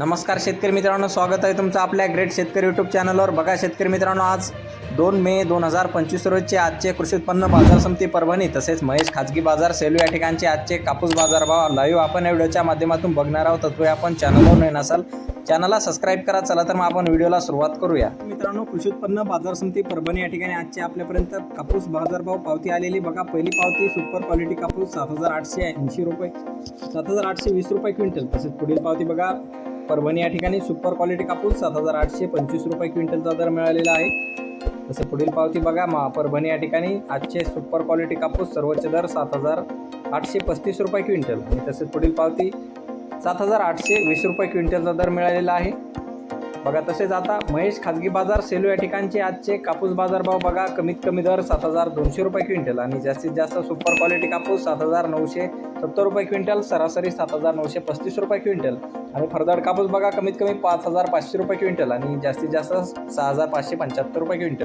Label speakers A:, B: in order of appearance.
A: नमस्कार शेतकरी मित्रांनो स्वागत आहे तुमचं आपल्या ग्रेट शेतकरी यूट्यूब चॅनलवर बघा शेतकरी मित्रांनो आज दोन मे दोन हजार पंचवीस रोजचे आजचे कृषी उत्पन्न बाजार समिती परभणी तसेच महेश खाजगी बाजार सेलू या ठिकाणचे आजचे कापूस बाजार भाव. लाईव्ह आपण या व्हिडिओच्या माध्यमातून बघणार आहोत. तत्वे आपण चॅनलवर नवीन असाल चॅनलला सबस्क्राईब करा. चला तर मग आपण व्हिडिओला सुरुवात करूया. मित्रांनो कृषी उत्पन्न बाजार समिती परभणी या ठिकाणी आजचे आपल्यापर्यंत कापूस बाजारभाव पावती आलेली. बघा पहिली पावती सुपर क्वालिटी कापूस सात हजार आठशे ऐंशी रुपये सात हजार आठशे वीस रुपये क्विंटल. तसेच पुढील पावती बघा परभणी या ठिकाणी सुपर क्वालिटी कापूस सात हजार आठशे पंचवीस रुपये क्विंटलचा दर मिळालेला आहे. तसं पुढील पावती बघा मा परभणी या ठिकाणी आजचे सुपर क्वालिटी कापूस सर्वोच्च दर सात हजार आठशे पस्तीस रुपये क्विंटल. आणि तसेच पुढील पावती सात हजार आठशे वीस रुपये क्विंटलचा दर मिळालेला आहे. बघा तसेच आता महेश खाजगी बाजार सेलू या ठिकाणचे आजचे कापूस बाजारभाव बघा. कमीत कमी दर सात हजार दोनशे रुपये क्विंटल आणि जास्तीत जास्त सुपर क्वालिटी कापूस सात हजार नऊशे सत्तर रुपये क्विंटल सरासरी सात हजार नऊशे पस्तीस रुपये क्विंटल आणि फरदड कापूस बघा कमीत कमी पाच हजार पाचशे रुपये क्विंटल आणि जास्तीत जास्त सहा हजार पाचशे पंच्याहत्तर रुपये क्विंटल.